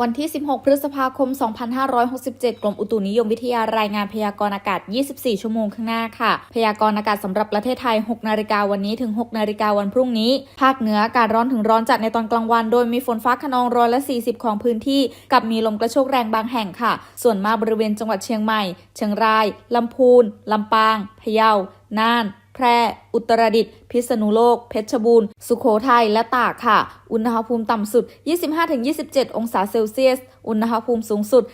วันที่ 16 พฤษภาคม 2567 กรมอุตุนิยมวิทยารายงานพยากรณ์อากาศ 24 ชั่วโมงข้างหน้าค่ะ พยากรณ์อากาศสำหรับประเทศไทย 6 นาฬิกาวันนี้ถึง 6 นาฬิกาวันพรุ่งนี้ ภาคเหนืออากาศร้อนถึงร้อนจัดในตอนกลางวัน โดยมีฝนฟ้าขนองร้อยละ 40 ของพื้นที่ กับมีลมกระโชกแรงบางแห่งค่ะ ส่วนมากบริเวณจังหวัดเชียงใหม่ เชียงราย ลำพูน ลำปาง พะเยา น่าน แพร่ อุตรดิตถ์พิษณุโลก เพชรบูรณ์ สุโขทัย และตากค่ะ อุณหภูมิต่ำสุด 25-27 องศาเซลเซียส อุณหภูมิสูงสุด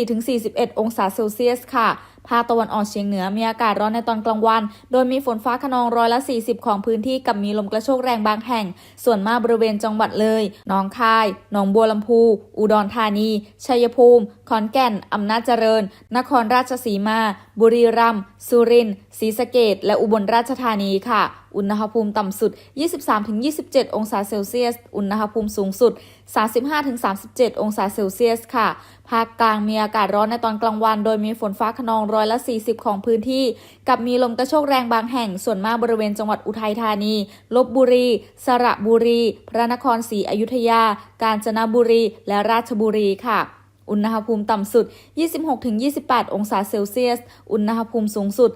34-41 องศาเซลเซียสค่ะ ภาคตะวันออกเฉียงเหนือมีอากาศร้อนในตอนกลางวัน โดยมีฝนฟ้าขนองร้อยละ 40 ของพื้นที่กับมีลมกระโชกแรงบางแห่ง ส่วนมากบริเวณจังหวัดเลยหนองคาย หนองบัวลำพู อุดรธานี ชัยภูมิ ขอนแก่นอำนาจเจริญ นครราชสีมา บุรีรัมย์ สุรินทร์ ศรีสะเกดและอุบลราชธานีค่ะ อุณหภูมิต่ำสุด 23-27 องศาเซลเซียส อุณหภูมิสูงสุด 35-37 องศาเซลเซียสค่ะ ภาคกลางมีอากาศร้อนในตอนกลางวัน โดยมีฝนฟ้าขนองร้อยละ 40 ของพื้นที่ กับมีลมกระโชกแรงบางแห่ง ส่วนมากบริเวณจังหวัดอุทัยธานี ลบบุรี สระบุรี พระนครศรีอยุธยา กาญจนบุรี และราชบุรีค่ะ อุณหภูมิต่ำสุด 26-28 องศาเซลเซียส อุณหภูมิสูงสุด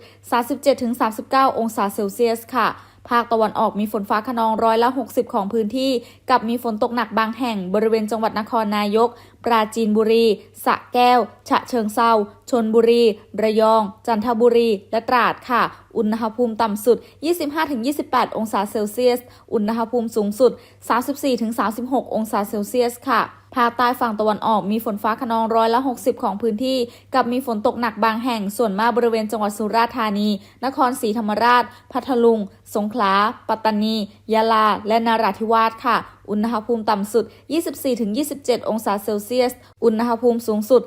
37-39 องศาเซลเซียส ค่ะ ภาคตะวันออกมีฝนฟ้าขนองร้อยละ 60 ของพื้นที่ กับมีฝนตกหนักบางแห่งบริเวณจังหวัดนครนายก ปราจีนบุรี สะแก้ว ฉะเชิงเซาชนบุรี ระยอง จันทบุรี และตราดค่ะ อุณหภูมิต่ำสุด 25-28 องศาเซลเซียส อุณหภูมิสูงสุด 34-36 องศาเซลเซียสค่ะภาคใต้ฝั่งตะวันออกมีฝนฟ้าขนองร้อยละ 60 ของพื้นที่ กับมีฝนตกหนักบางแห่งส่วนมากบริเวณจังหวัดสุราษฎร์ธานี นครศรีธรรมราช พัทลุง สงขลา ปัตตานี ยะลา และนราธิวาสค่ะ อุณหภูมิต่ำสุด 24-27 องศาเซลเซียส อุณหภูมิสูงสุด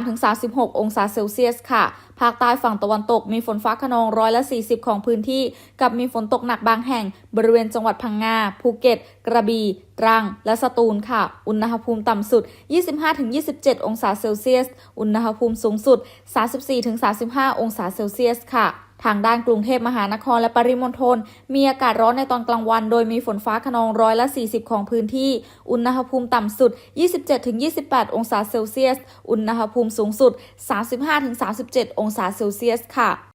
33-36 องศาเซลเซียสค่ะ ภาคใต้ฝั่งตะวันตกมีฝนฟ้าขนองร้อยละ 40 ของพื้นที่ กับมีฝนตกหนักบางแห่ง บริเวณจังหวัดพังงา ภูเก็ต กระบี่ ตรัง และสตูลค่ะ อุณหภูมิต่ำสุด 25-27 องศาเซลเซียส อุณหภูมิสูงสุด 34-35 องศาเซลเซียสค่ะ ทางด้านกรุงเทพมหานครและปริมณฑลมีอากาศร้อนในตอนกลางวัน โดยมีฝนฟ้าขนองร้อยละ 40 ของพื้นที่ อุณหภูมิต่ำสุด 27-28 องศาเซลเซียส อุณหภูมิสูงสุด 35-37 องศาเซลเซียสค่ะ